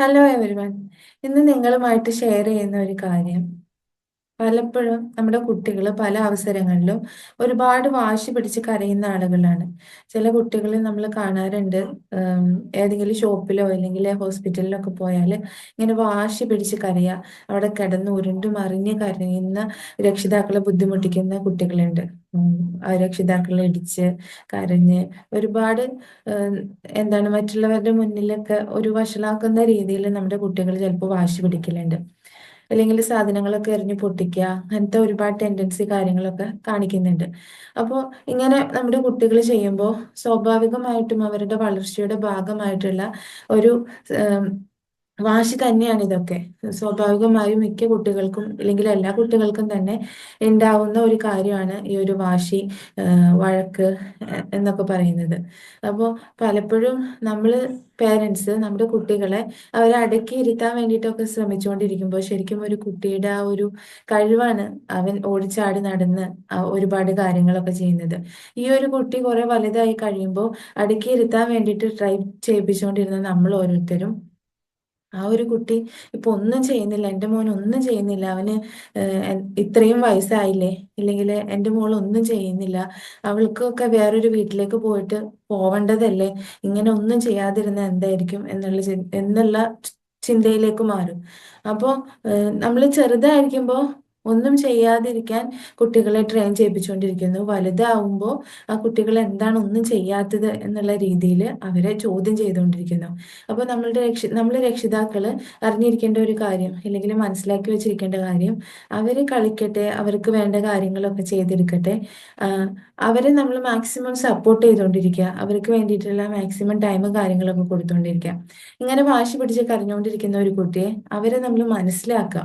Hello everyone ഇന്ന് നിങ്ങളുമായിട്ട് share ചെയ്യുന്ന ഒരു കാര്യം പലപ്പോഴും നമ്മുടെ കുട്ടികൾ പല അവസരങ്ങളിലും ഒരുപാട് വാശി പിടിച്ച് കരയുന്ന ആളുകളാണ്. ചില കുട്ടികളെ നമ്മൾ കാണാറുണ്ട്. ഏതെങ്കിലും ഷോപ്പിലോ അല്ലെങ്കിൽ ഹോസ്പിറ്റലിലോ ഒക്കെ പോയാൽ ഇങ്ങനെ വാശി പിടിച്ച് കരയുക അവിടെ കിടന്ന് ഉരുണ്ടു മറിഞ്ഞ് കരയുന്ന രക്ഷിതാക്കളെ ബുദ്ധിമുട്ടിക്കുന്ന കുട്ടികളുണ്ട്. ആ രക്ഷിതാക്കളെ ഇടിച്ച് കരഞ്ഞ് ഒരുപാട് എന്താണ് മറ്റുള്ളവരുടെ മുന്നിലൊക്കെ ഒരു വഷളാക്കുന്ന രീതിയിൽ നമ്മുടെ കുട്ടികൾ ചിലപ്പോൾ വാശി പിടിക്കലുണ്ട്. അല്ലെങ്കിൽ സാധനങ്ങളൊക്കെ എറിഞ്ഞ് പൊട്ടിക്കുക അങ്ങനത്തെ ഒരുപാട് ടെൻഡൻസി കാര്യങ്ങളൊക്കെ കാണിക്കുന്നുണ്ട്. അപ്പോൾ ഇങ്ങനെ നമ്മുടെ കുട്ടികൾ ചെയ്യുമ്പോൾ സ്വാഭാവികമായിട്ടും അവരുടെ വളർച്ചയുടെ ഭാഗമായിട്ടുള്ള ഒരു വാശി തന്നെയാണ് ഇതൊക്കെ. സ്വാഭാവികമായും മിക്ക കുട്ടികൾക്കും അല്ലെങ്കിൽ എല്ലാ കുട്ടികൾക്കും തന്നെ ഉണ്ടാവുന്ന ഒരു കാര്യമാണ് ഈ ഒരു വാശി വഴക്ക് എന്നൊക്കെ പറയുന്നത്. അപ്പോൾ പലപ്പോഴും നമ്മൾ പേരൻസ് നമ്മുടെ കുട്ടികളെ അവരെ അടക്കി ഇരുത്താൻ വേണ്ടിയിട്ടൊക്കെ ശ്രമിച്ചുകൊണ്ടിരിക്കുമ്പോൾ ശരിക്കും ഒരു കുട്ടിയുടെ ആ ഒരു കഴിവാണ് അവൻ ഓടിച്ചാടി നടന്ന് ഒരുപാട് കാര്യങ്ങളൊക്കെ ചെയ്യുന്നത്. ഈ ഒരു കുട്ടി കുറെ വലുതായി കഴിയുമ്പോൾ അടക്കി ഇരുത്താൻ വേണ്ടിയിട്ട് ട്രൈ ചെയ്യിപ്പിച്ചുകൊണ്ടിരുന്ന നമ്മൾ ഓരോരുത്തരും ആ ഒരു കുട്ടി ഇപ്പൊ ഒന്നും ചെയ്യുന്നില്ല. എന്റെ മോൻ ഒന്നും ചെയ്യുന്നില്ല. അവന് ഇത്രയും വയസ്സായില്ലേ? ഇല്ലെങ്കിൽ എന്റെ മോൾ ഒന്നും ചെയ്യുന്നില്ല. അവൾക്കൊക്കെ വേറൊരു വീട്ടിലേക്ക് പോയിട്ട് പോവേണ്ടതല്ലേ? ഇങ്ങനെ ഒന്നും ചെയ്യാതിരുന്ന എന്തായിരിക്കും എന്നുള്ള എന്നുള്ള ചിന്തയിലേക്ക് മാറും. അപ്പോൾ നമ്മൾ ചെറുതായിരിക്കുമ്പോൾ ഒന്നും ചെയ്യാതിരിക്കാൻ കുട്ടികളെ ട്രെയിൻ ചെയ്യിപ്പിച്ചുകൊണ്ടിരിക്കുന്നു വലുതാവുമ്പോൾ ആ കുട്ടികൾ എന്താണ് ഒന്നും ചെയ്യാത്തത് എന്നുള്ള രീതിയിൽ അവരെ ചോദ്യം ചെയ്തുകൊണ്ടിരിക്കുന്നു അപ്പോൾ നമ്മളുടെ രക്ഷ നമ്മൾ രക്ഷിതാക്കൾ അറിഞ്ഞിരിക്കേണ്ട ഒരു കാര്യം അല്ലെങ്കിൽ മനസ്സിലാക്കി വെച്ചിരിക്കേണ്ട കാര്യം അവർ കളിക്കട്ടെ അവർക്ക് വേണ്ട കാര്യങ്ങളൊക്കെ ചെയ്തെടുക്കട്ടെ. അവരെ നമ്മൾ മാക്സിമം സപ്പോർട്ട് ചെയ്തുകൊണ്ടിരിക്കുക അവർക്ക് വേണ്ടിയിട്ടുള്ള മാക്സിമം ടൈമും കാര്യങ്ങളൊക്കെ കൊടുത്തുകൊണ്ടിരിക്കുക ഇങ്ങനെ വാശി പിടിച്ച് കരഞ്ഞുകൊണ്ടിരിക്കുന്ന ഒരു കുട്ടിയെ അവരെ നമ്മൾ മനസ്സിലാക്കുക.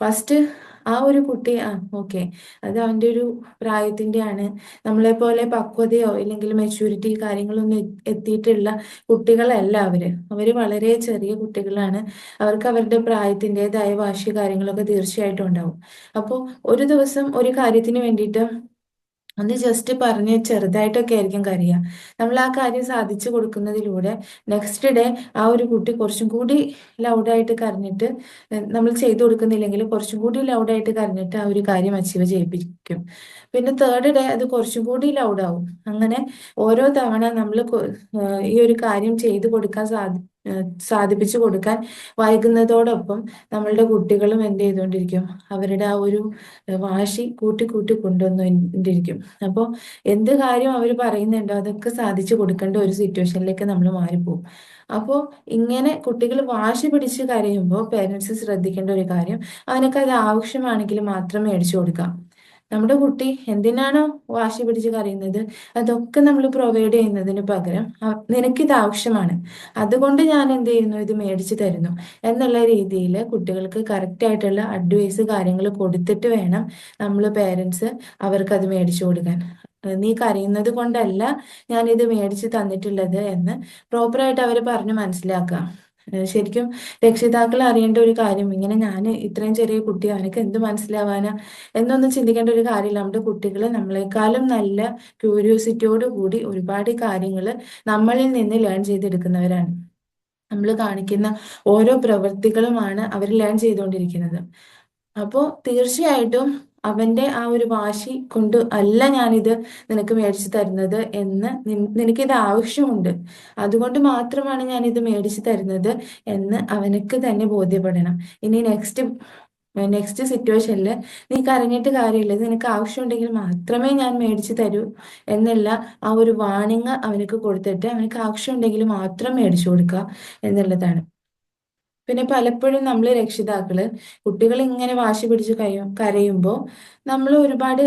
ഫസ്റ്റ് ആ ഒരു കുട്ടി ആ ഓക്കെ. അത് അവന്റെ ഒരു പ്രായത്തിന്റെ ആണ് നമ്മളെ പോലെ പക്വതയോ ഇല്ലെങ്കിൽ മെച്യൂരിറ്റി കാര്യങ്ങളൊന്നും എത്തിയിട്ടുള്ള കുട്ടികളല്ല അവർ. അവർ വളരെ ചെറിയ കുട്ടികളാണ്. അവർക്ക് അവരുടെ പ്രായത്തിന്റെതായ വാശി കാര്യങ്ങളൊക്കെ തീർച്ചയായിട്ടും ഉണ്ടാവും. അപ്പോൾ ഒരു ദിവസം ഒരു കാര്യത്തിന് വേണ്ടിയിട്ട് ഒന്ന് ജസ്റ്റ് പറഞ്ഞ് ചെറുതായിട്ടൊക്കെ ആയിരിക്കും കരയുക. നമ്മൾ ആ കാര്യം സാധിച്ചു കൊടുക്കുന്നതിലൂടെ നെക്സ്റ്റ് ഡേ ആ ഒരു കുട്ടി കുറച്ചും കൂടി ലൗഡായിട്ട് കരഞ്ഞിട്ട് നമ്മൾ ചെയ്തു കൊടുക്കുന്നില്ലെങ്കിൽ കുറച്ചും കൂടി ലൗഡായിട്ട് കരഞ്ഞിട്ട് ആ ഒരു കാര്യം അച്ചീവ് ചെയ്യിപ്പിക്കും. പിന്നെ തേർഡ് ഡേ അത് കുറച്ചും കൂടി ലൗഡ് ആവും. അങ്ങനെ ഓരോ തവണ നമ്മൾ ഈ ഒരു കാര്യം ചെയ്തു കൊടുക്കാൻ സാധി സാധിപ്പിച്ചു കൊടുക്കാൻ വൈകുന്നതോടൊപ്പം നമ്മളുടെ കുട്ടികളും എന്ത് ചെയ്തുകൊണ്ടിരിക്കും? അവരുടെ ആ ഒരു വാശി കൂട്ടി കൂട്ടി കൊണ്ടുവന്നുകൊണ്ടിരിക്കും. അപ്പോൾ എന്ത് കാര്യം അവർ പറയുന്നുണ്ടോ അതൊക്കെ സാധിച്ചു കൊടുക്കേണ്ട ഒരു സിറ്റുവേഷനിലേക്ക് നമ്മൾ മാറിപ്പോകും അപ്പോൾ ഇങ്ങനെ കുട്ടികൾ വാശി പിടിച്ച് കരയുമ്പോൾ പേരൻസ് ശ്രദ്ധിക്കേണ്ട ഒരു കാര്യം അവനൊക്കെ അത് ആവശ്യമാണെങ്കിൽ മാത്രം മേടിച്ചു കൊടുക്കാം. നമ്മുടെ കുട്ടി എന്തിനാണോ വാശി പിടിച്ച് കരയുന്നത്? അതൊക്കെ നമ്മൾ പ്രൊവൈഡ് ചെയ്യുന്നതിന് പകരം നിനക്ക് നിനക്കിത് ആവശ്യമാണ്. അതുകൊണ്ട് ഞാൻ എന്ത് ചെയ്യുന്നു? ഇത് മേടിച്ചു തരുന്നു. എന്നുള്ള രീതിയിൽ കുട്ടികൾക്ക് കറക്റ്റ് ആയിട്ടുള്ള അഡ്വൈസ് കാര്യങ്ങൾ കൊടുത്തിട്ട് വേണം നമ്മൾ പേരൻസ് അത് മേടിച്ചു കൊടുക്കാൻ. നീ കരയുന്നത് കൊണ്ടല്ല ഇത് മേടിച്ച് തന്നിട്ടുള്ളത് എന്ന് പ്രോപ്പറായിട്ട് അവർ പറഞ്ഞു മനസ്സിലാക്കുക. ശരിക്കും രക്ഷിതാക്കൾ അറിയേണ്ട ഒരു കാര്യം ഇങ്ങനെ ഞാൻ ഇത്രയും ചെറിയ കുട്ടി അവനക്ക് എന്ത് മനസ്സിലാവാനാ എന്നൊന്നും ചിന്തിക്കേണ്ട ഒരു കാര്യമില്ല. നമ്മുടെ കുട്ടികൾ നമ്മളെക്കാളും നല്ല ക്യൂരിയോസിറ്റിയോട് കൂടി ഒരുപാട് കാര്യങ്ങൾ നമ്മളിൽ നിന്ന് ലേൺ ചെയ്തെടുക്കുന്നവരാണ്. നമ്മൾ കാണിക്കുന്ന ഓരോ പ്രവൃത്തികളുമാണ് അവർ ലേൺ ചെയ്തുകൊണ്ടിരിക്കുന്നത് അപ്പോൾ തീർച്ചയായിട്ടും അവന്റെ ആ ഒരു വാശി കൊണ്ട് അല്ല ഞാനിത് നിനക്ക് മേടിച്ചു തരുന്നത് എന്ന് നിനക്കിത് ആവശ്യമുണ്ട്. അതുകൊണ്ട് മാത്രമാണ് ഞാൻ ഇത് മേടിച്ചു തരുന്നത് എന്ന് അവനക്ക് തന്നെ ബോധ്യപ്പെടണം. ഇനി നെക്സ്റ്റ് നെക്സ്റ്റ് സിറ്റുവേഷനിൽ നീ കരഞ്ഞിട്ട് കാര്യമില്ല. നിനക്ക് ആവശ്യമുണ്ടെങ്കിൽ മാത്രമേ ഞാൻ മേടിച്ചു തരൂ എന്നല്ല ആ ഒരു വാണിങ് അവനക്ക് കൊടുത്തിട്ട് അവനക്ക് ആവശ്യമുണ്ടെങ്കിൽ മാത്രം മേടിച്ചു കൊടുക്കുക എന്നുള്ളതാണ്. പിന്നെ പലപ്പോഴും നമ്മൾ രക്ഷിതാക്കൾ കുട്ടികൾ ഇങ്ങനെ വാശി പിടിച്ച് കരയും കരയുമ്പോൾ നമ്മൾ ഒരുപാട്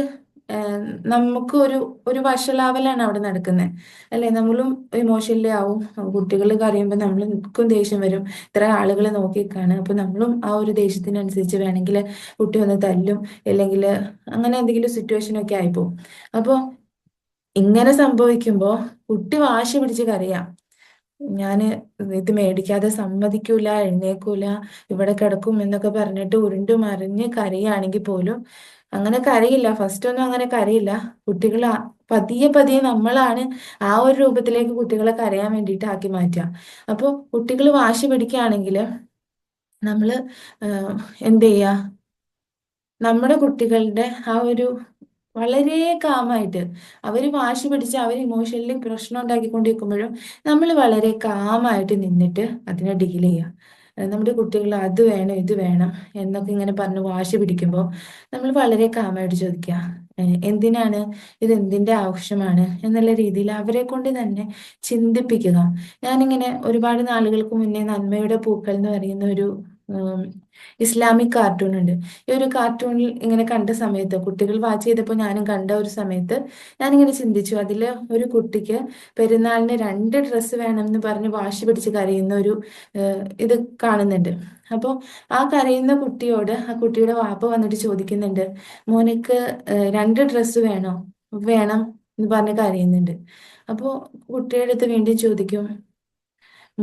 നമുക്ക് ഒരു ഒരു വഷളാവലാണ് അവിടെ നടക്കുന്നത് അല്ലെ? നമ്മളും ഇമോഷണലി ആവും. കുട്ടികൾ കരയുമ്പോൾ നമ്മൾക്കും ദേഷ്യം വരും. ഇത്ര ആളുകൾ നോക്കിക്കാണ്. അപ്പൊ നമ്മളും ആ ഒരു ദേഷ്യത്തിനനുസരിച്ച് വേണമെങ്കിൽ കുട്ടി ഒന്ന് തല്ലും. അല്ലെങ്കിൽ അങ്ങനെ എന്തെങ്കിലും സിറ്റുവേഷൻ ഒക്കെ ആയിപ്പോവും. അപ്പോൾ ഇങ്ങനെ സംഭവിക്കുമ്പോൾ കുട്ടി വാശി പിടിച്ച് കരയാം. ഞാൻ ഇത് മേടിക്കാതെ സമ്മതിക്കൂല എഴുന്നേക്കൂല ഇവിടെ കിടക്കും എന്നൊക്കെ പറഞ്ഞിട്ട് ഉരുണ്ടു മറിഞ്ഞ് കരയാണെങ്കിൽ പോലും അങ്ങനെ കരയില്ല. ഫസ്റ്റ് ഒന്നും അങ്ങനെ കരയില്ല. കുട്ടികൾ പതിയെ പതിയെ നമ്മളാണ് ആ ഒരു രൂപത്തിലേക്ക് കുട്ടികളെ കരയാൻ വേണ്ടിയിട്ട് ആക്കി മാറ്റുക. അപ്പോൾ കുട്ടികൾ വാശി പിടിക്കുകയാണെങ്കിൽ നമ്മൾ എന്ത് ചെയ്യുക? നമ്മുടെ കുട്ടികളുടെ ആ ഒരു വളരെ കാമായിട്ട്. അവർ വാശി പിടിച്ച് അവർ ഇമോഷണലി പ്രശ്നം ഉണ്ടാക്കിക്കൊണ്ടിരിക്കുമ്പോഴും നമ്മൾ വളരെ കാമായിട്ട് നിന്നിട്ട് അതിനെ ഡീൽ ചെയ്യുക നമ്മുടെ കുട്ടികൾ അത് വേണം ഇത് വേണം എന്നൊക്കെ ഇങ്ങനെ പറഞ്ഞ് വാശി പിടിക്കുമ്പോൾ നമ്മൾ വളരെ കാമായിട്ട് ചോദിക്കുക എന്തിനാണ്? ഇത് എന്തിന്റെ ആവശ്യമാണ്? എന്നുള്ള രീതിയിൽ അവരെ കൊണ്ട് തന്നെ ചിന്തിപ്പിക്കുക. ഞാനിങ്ങനെ ഒരുപാട് നാളുകൾക്ക് മുന്നേ നന്മയുടെ പൂക്കൾ എന്ന് പറയുന്ന ഒരു ഇസ്ലാമിക് കാർട്ടൂൺ ഉണ്ട്. ഈ ഒരു കാർട്ടൂണിൽ ഇങ്ങനെ കണ്ട സമയത്ത് കുട്ടികൾ വാച്ച് ചെയ്തപ്പോൾ ഞാനും കണ്ട ഒരു സമയത്ത് ഞാനിങ്ങനെ ചിന്തിച്ചു അതിൽ ഒരു കുട്ടിക്ക് പെരുന്നാളിന് രണ്ട് ഡ്രസ്സ് വേണം എന്ന് പറഞ്ഞ് വാശി പിടിച്ച് കരയുന്ന ഒരു ഇത് കാണുന്നുണ്ട്. അപ്പോൾ ആ കരയുന്ന കുട്ടിയോട് ആ കുട്ടിയുടെ വാപ്പ വന്നിട്ട് ചോദിക്കുന്നുണ്ട് മോനക്ക് രണ്ട് ഡ്രസ്സ് വേണോ? വേണം? എന്ന് പറഞ്ഞ് കരയുന്നുണ്ട്. അപ്പോൾ കുട്ടിയുടെ അടുത്ത് വീണ്ടും ചോദിക്കും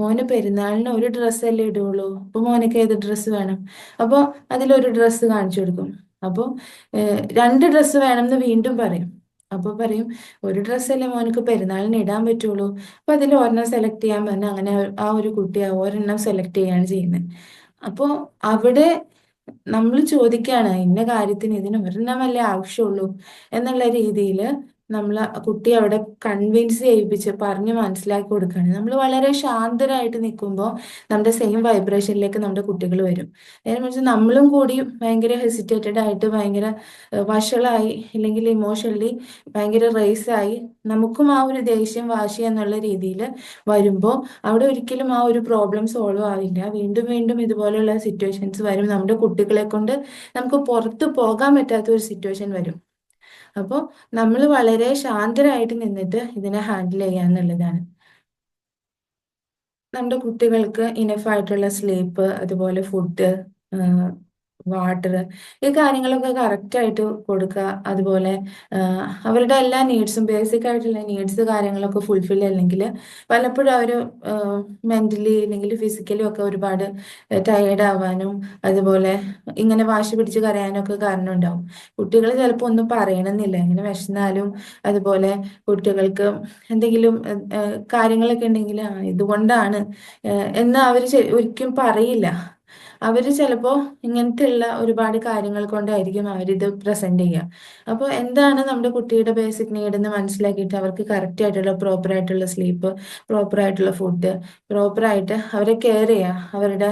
മോന് പെരുന്നാളിന് ഒരു ഡ്രസ്സല്ലേ ഇടുള്ളൂ. അപ്പൊ മോനക്ക് ഏത് ഡ്രസ്സ് വേണം? അപ്പോൾ അതിലൊരു ഡ്രസ്സ് കാണിച്ചു കൊടുക്കും. അപ്പോൾ രണ്ട് ഡ്രസ്സ് വേണം എന്ന് വീണ്ടും പറയും. അപ്പോൾ പറയും ഒരു ഡ്രസ്സല്ലേ മോനക്ക് പെരുന്നാളിന് ഇടാൻ പറ്റുള്ളൂ. അപ്പോൾ അതിൽ ഒരെണ്ണം സെലക്ട് ചെയ്യാൻ പറഞ്ഞാൽ അങ്ങനെ ആ ഒരു കുട്ടി ഒരെണ്ണം സെലക്ട് ചെയ്യാണ് ചെയ്യുന്നത്. അപ്പോൾ അവിടെ നമ്മൾ ചോദിക്കുകയാണ് ഇന്ന കാര്യത്തിന് ഇതിന് ഒരെണ്ണമല്ലേ ആവശ്യമുള്ളൂ? എന്നുള്ള രീതിയിൽ നമ്മൾ കുട്ടി അവിടെ കൺവിൻസ് ചെയ്യിപ്പിച്ച് പറഞ്ഞ് മനസ്സിലാക്കി കൊടുക്കുകയാണ് നമ്മൾ വളരെ ശാന്തരായിട്ട് നിൽക്കുമ്പോൾ നമ്മുടെ സെയിം വൈബ്രേഷനിലേക്ക് നമ്മുടെ കുട്ടികൾ വരും. നേരെ മറിച്ച് നമ്മളും കൂടി ഭയങ്കര ഹെസിറ്റേറ്റഡ് ആയിട്ട് ഭയങ്കര വഷളായി അല്ലെങ്കിൽ ഇമോഷണലി ഭയങ്കര റേസായി നമുക്കും ആ ഒരു ദേഷ്യം വാശി എന്നുള്ള രീതിയിൽ വരുമ്പോൾ അവിടെ ഒരിക്കലും ആ ഒരു പ്രോബ്ലം സോൾവ് ആവില്ല. വീണ്ടും വീണ്ടും ഇതുപോലെയുള്ള സിറ്റുവേഷൻസ് വരും. നമ്മുടെ കുട്ടികളെ കൊണ്ട് നമുക്ക് പുറത്ത് പോകാൻ പറ്റാത്ത ഒരു സിറ്റുവേഷൻ വരും. അപ്പോൾ നമ്മൾ വളരെ ശാന്തരായിട്ട് നിന്നിട്ട് ഇതിനെ ഹാൻഡിൽ ചെയ്യുക എന്നുള്ളതാണ്. നമ്മുടെ കുട്ടികൾക്ക് ഇനഫായിട്ടുള്ള സ്ലീപ്പ് അതുപോലെ ഫുഡ് വാട്ടർ ഈ കാര്യങ്ങളൊക്കെ കറക്റ്റ് ആയിട്ട് കൊടുക്കുക. അതുപോലെ അവരുടെ എല്ലാ നീഡ്സും ബേസിക് ആയിട്ടുള്ള നീഡ്സ് കാര്യങ്ങളൊക്കെ ഫുൾഫിൽ അല്ലെങ്കിൽ പലപ്പോഴും അവർ മെന്റലി അല്ലെങ്കിൽ ഫിസിക്കലി ഒക്കെ ഒരുപാട് ടയേർഡ് ആവാനും അതുപോലെ ഇങ്ങനെ വാശി പിടിച്ച് കരയാനൊക്കെ കാരണം ഉണ്ടാവും. കുട്ടികൾ ചിലപ്പോൾ ഒന്നും പറയണമെന്നില്ല. ഇങ്ങനെ വിശന്നാലും അതുപോലെ കുട്ടികൾക്ക് എന്തെങ്കിലും കാര്യങ്ങളൊക്കെ ഉണ്ടെങ്കിൽ ഇതുകൊണ്ടാണ് എന്ന് അവർ ഒരിക്കലും പറയില്ല. അവർ ചിലപ്പോൾ ഇങ്ങനത്തെയുള്ള ഒരുപാട് കാര്യങ്ങൾ കൊണ്ടായിരിക്കും അവരിത് പ്രസന്റ് ചെയ്യുക അപ്പോൾ എന്താണ് നമ്മുടെ കുട്ടിയുടെ ബേസിക് നീഡ് എന്ന് മനസ്സിലാക്കിയിട്ട് അവർക്ക് കറക്റ്റ് ആയിട്ടുള്ള പ്രോപ്പർ ആയിട്ടുള്ള സ്ലീപ്പ് പ്രോപ്പർ ആയിട്ടുള്ള ഫുഡ് പ്രോപ്പർ ആയിട്ട് അവരെ കെയർ ചെയ്യുക അവരുടെ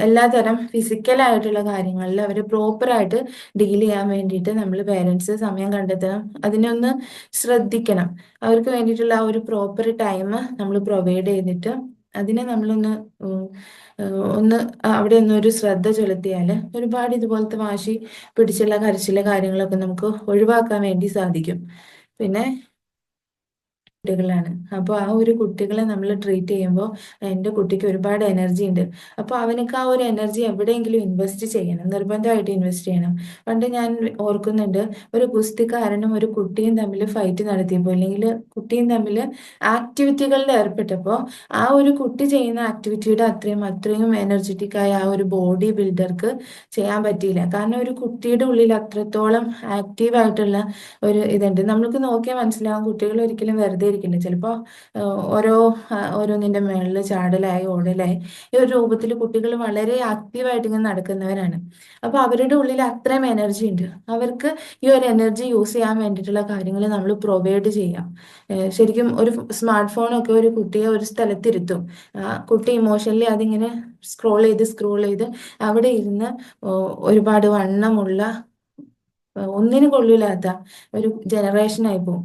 എല്ലാതരം ഫിസിക്കലായിട്ടുള്ള കാര്യങ്ങളിൽ അവർ പ്രോപ്പറായിട്ട് ഡീൽ ചെയ്യാൻ വേണ്ടിയിട്ട് നമ്മൾ പേരൻസ് സമയം കണ്ടെത്തണം. അതിനൊന്ന് ശ്രദ്ധിക്കണം. അവർക്ക് വേണ്ടിയിട്ടുള്ള ആ ഒരു പ്രോപ്പർ ടൈം നമ്മൾ പ്രൊവൈഡ് ചെയ്തിട്ട് അതിനെ നമ്മളൊന്ന് ഒന്ന് അവിടെ ഒന്ന് ഒരു ശ്രദ്ധ ചെലുത്തിയാൽ ഒരുപാട് ഇതുപോലത്തെ വാശി പിടിച്ചുള്ള കരച്ചിലെ കാര്യങ്ങളൊക്കെ നമുക്ക് ഒഴിവാക്കാൻ വേണ്ടി സാധിക്കും. പിന്നെ കുട്ടികളാണ്. അപ്പോൾ ആ ഒരു കുട്ടികളെ നമ്മൾ ട്രീറ്റ് ചെയ്യുമ്പോൾ എന്റെ കുട്ടിക്ക് ഒരുപാട് എനർജി ഉണ്ട്. അപ്പോൾ അവനക്ക് ആ ഒരു എനർജി എവിടെയെങ്കിലും ഇൻവെസ്റ്റ് ചെയ്യണം നിർബന്ധമായിട്ട് ഇൻവെസ്റ്റ് ചെയ്യണം. പണ്ട് ഞാൻ ഓർക്കുന്നുണ്ട് ഒരു ഗുസ്തിക്കാരനും ഒരു കുട്ടിയും തമ്മിൽ ഫൈറ്റ് നടത്തിയപ്പോൾ അല്ലെങ്കിൽ കുട്ടിയും തമ്മിൽ ആക്ടിവിറ്റികളിൽ ഏർപ്പെട്ടപ്പോൾ ആ ഒരു കുട്ടി ചെയ്യുന്ന ആക്ടിവിറ്റിയുടെ അത്രയും അത്രയും എനർജറ്റിക് ആയ ആ ഒരു ബോഡി ബിൽഡർക്ക് ചെയ്യാൻ പറ്റിയില്ല. കാരണം ഒരു കുട്ടിയുടെ ഉള്ളിൽ അത്രത്തോളം ആക്റ്റീവ് ആയിട്ടുള്ള ഒരു ഇതുണ്ട്. നമ്മൾക്ക് നോക്കിയാൽ മനസ്സിലാവും കുട്ടികൾ ഒരിക്കലും വെറുതെ ഇരിക്കില്ല ചിലപ്പോൾ ഓരോ ഓരോന്നിന്റെ മേളിൽ ചാടലായി ഓടലായി ഈ ഒരു രൂപത്തിൽ കുട്ടികൾ വളരെ ആക്റ്റീവായിട്ട് ഇങ്ങനെ നടക്കുന്നവരാണ്. അപ്പോൾ അവരുടെ ഉള്ളിൽ അത്രയും എനർജി ഉണ്ട്. അവർക്ക് ഈ ഒരു എനർജി യൂസ് ചെയ്യാൻ വേണ്ടിയിട്ടുള്ള കാര്യങ്ങൾ നമ്മൾ പ്രൊവൈഡ് ചെയ്യാം. ശരിക്കും ഒരു സ്മാർട്ട് ഫോണൊക്കെ ഒരു കുട്ടിയെ ഒരു സ്ഥലത്തിരുത്തും. കുട്ടി ഇമോഷണലി അതിങ്ങനെ സ്ക്രോൾ ചെയ്ത് സ്ക്രോൾ ചെയ്ത് അവിടെ ഇരുന്ന് ഒരുപാട് വണ്ണമുള്ള ഒന്നിനും കൊള്ളില്ലാത്ത ഒരു ജനറേഷൻ പോകും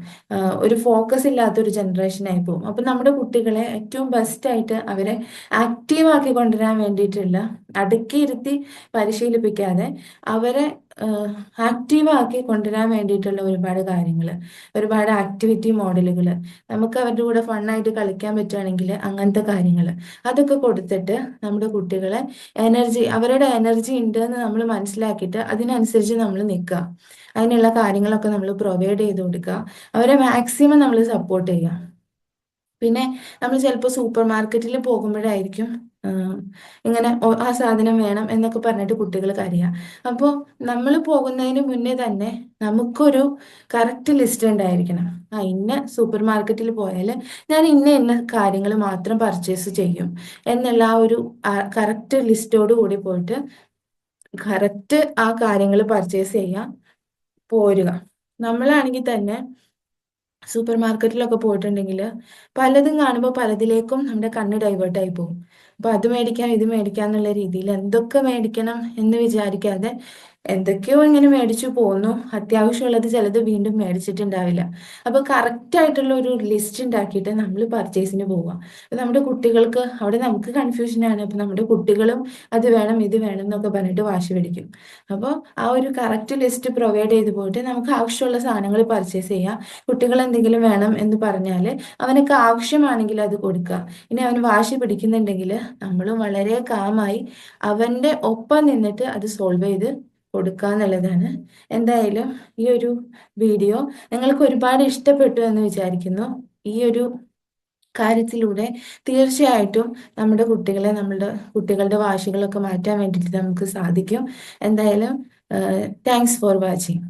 ഒരു ഫോക്കസ് ഇല്ലാത്ത ഒരു ജനറേഷൻ പോകും അപ്പൊ നമ്മുടെ കുട്ടികളെ ഏറ്റവും ബെസ്റ്റ് ആയിട്ട് അവരെ ആക്റ്റീവ് ആക്കി കൊണ്ടുവരാൻ വേണ്ടിയിട്ടുള്ള അടുക്കിയിരുത്തി പരിശീലിപ്പിക്കാതെ അവരെ ആക്റ്റീവ് ആക്കി കൊണ്ടുവരാൻ വേണ്ടിയിട്ടുള്ള ഒരുപാട് കാര്യങ്ങൾ ഒരുപാട് ആക്ടിവിറ്റി മോഡലുകൾ നമുക്ക് അവരുടെ കൂടെ ഫണ്ണായിട്ട് കളിക്കാൻ പറ്റുകയാണെങ്കിൽ അങ്ങനത്തെ കാര്യങ്ങൾ അതൊക്കെ കൊടുത്തിട്ട് നമ്മുടെ കുട്ടികളെ എനർജി അവരുടെ എനർജി ഉണ്ട് എന്ന് നമ്മൾ മനസ്സിലാക്കിയിട്ട് അതിനനുസരിച്ച് നമ്മൾ നിൽക്കുക അതിനുള്ള കാര്യങ്ങളൊക്കെ നമ്മൾ പ്രൊവൈഡ് ചെയ്ത് കൊടുക്കുക അവരെ മാക്സിമം നമ്മൾ സപ്പോർട്ട് ചെയ്യുക പിന്നെ നമ്മൾ ചിലപ്പോൾ സൂപ്പർ മാർക്കറ്റിൽ പോകുമ്പോഴായിരിക്കും ഇങ്ങനെ ആ സാധനം വേണം എന്നൊക്കെ പറഞ്ഞിട്ട് കുട്ടികൾ കരയുക അപ്പോൾ നമ്മൾ പോകുന്നതിന് മുന്നേ തന്നെ നമുക്കൊരു കറക്റ്റ് ലിസ്റ്റ് ഉണ്ടായിരിക്കണം. ആ ഇന്ന സൂപ്പർ മാർക്കറ്റിൽ പോയാൽ ഞാൻ ഇന്ന ഇന്ന കാര്യങ്ങൾ മാത്രം പർച്ചേസ് ചെയ്യും എന്നുള്ള ആ ഒരു കറക്റ്റ് ലിസ്റ്റോട് കൂടി പോയിട്ട് കറക്റ്റ് ആ കാര്യങ്ങൾ പർച്ചേസ് ചെയ്യാൻ പോരുക. നമ്മളാണെങ്കിൽ തന്നെ സൂപ്പർ മാർക്കറ്റിലൊക്കെ പോയിട്ടുണ്ടെങ്കിൽ പലതും കാണുമ്പോൾ പലതിലേക്കും നമ്മുടെ കണ്ണ് ഡൈവേർട്ട് ആയി പോകും. അപ്പൊ അത് മേടിക്കാം ഇത് മേടിക്കാം എന്നുള്ള രീതിയിൽ എന്തൊക്കെ മേടിക്കണം എന്ന് വിചാരിക്കാതെ എന്തൊക്കെയോ ഇങ്ങനെ മേടിച്ചു പോന്നു. അത്യാവശ്യമുള്ളത് ചിലത് വീണ്ടും മേടിച്ചിട്ടുണ്ടാവില്ല. അപ്പൊ കറക്റ്റ് ആയിട്ടുള്ള ഒരു ലിസ്റ്റ് ഉണ്ടാക്കിയിട്ട് നമ്മൾ പർച്ചേസിന് പോവുക അപ്പൊ നമ്മുടെ കുട്ടികൾക്ക് അവിടെ നമുക്ക് കൺഫ്യൂഷൻ ആണ്. അപ്പൊ നമ്മുടെ കുട്ടികളും അത് വേണം ഇത് വേണം എന്നൊക്കെ പറഞ്ഞിട്ട് വാശി പിടിക്കും. അപ്പോൾ ആ ഒരു കറക്റ്റ് ലിസ്റ്റ് പ്രൊവൈഡ് ചെയ്ത് പോയിട്ട് നമുക്ക് ആവശ്യമുള്ള സാധനങ്ങൾ പർച്ചേസ് ചെയ്യാം. കുട്ടികൾ എന്തെങ്കിലും വേണം എന്ന് പറഞ്ഞാൽ അവനൊക്കെ ആവശ്യമാണെങ്കിൽ അത് കൊടുക്കുക. ഇനി അവൻ വാശി പിടിക്കുന്നുണ്ടെങ്കിൽ നമ്മളും വളരെ കാമായി അവന്റെ ഒപ്പം നിന്നിട്ട് അത് സോൾവ് ചെയ്ത് കൊടുക്കുക എന്നുള്ളതാണ് എന്തായാലും ഈ ഒരു വീഡിയോ നിങ്ങൾക്ക് ഒരുപാട് ഇഷ്ടപ്പെട്ടു എന്ന് വിചാരിക്കുന്നു. ഈ ഒരു കാര്യത്തിലൂടെ തീർച്ചയായിട്ടും നമ്മുടെ കുട്ടികളെ നമ്മുടെ കുട്ടികളുടെ വാശികളൊക്കെ മാറ്റാൻ വേണ്ടിയിട്ട് നമുക്ക് സാധിക്കും. എന്തായാലും താങ്ക്സ് ഫോർ വാച്ചിങ്